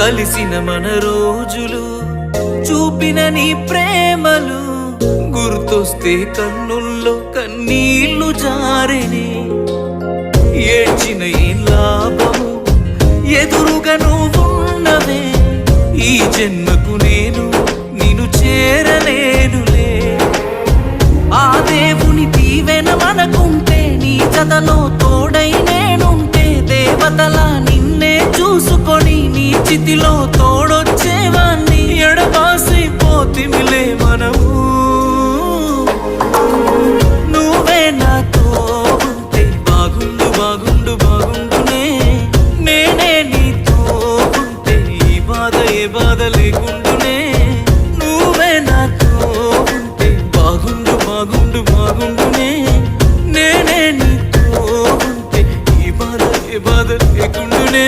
కలిసిన మన రోజులు చూపిన నీ ప్రేమలు గుర్తొస్తే కన్నుల్లో కన్నీళ్ళు జారిని. ఏడ్చిన ఈ లాభము ఎదురుగా నువ్వున్నవే. ఈ జన్మకు నేను నిన్ను చేరలేనులే. ఆ దేవుని దీవెన మనకుంటే నీ చదలో తోడైనే చితిలో తోడొచ్చేవాన్ని ఎడబాసి పోతిమిలే మనము. నువ్వే నాతో బాగుండు బాగుండు బాగుండునే. నేనే నీతో ఉంటే ఈ బాధ ఏ బాధ లేకుండునే. నువ్వే నాతో బాగుండు బాగుండు బాగుండునే. నేనే ఈ బాధ ఏ బాధ లేకుండునే.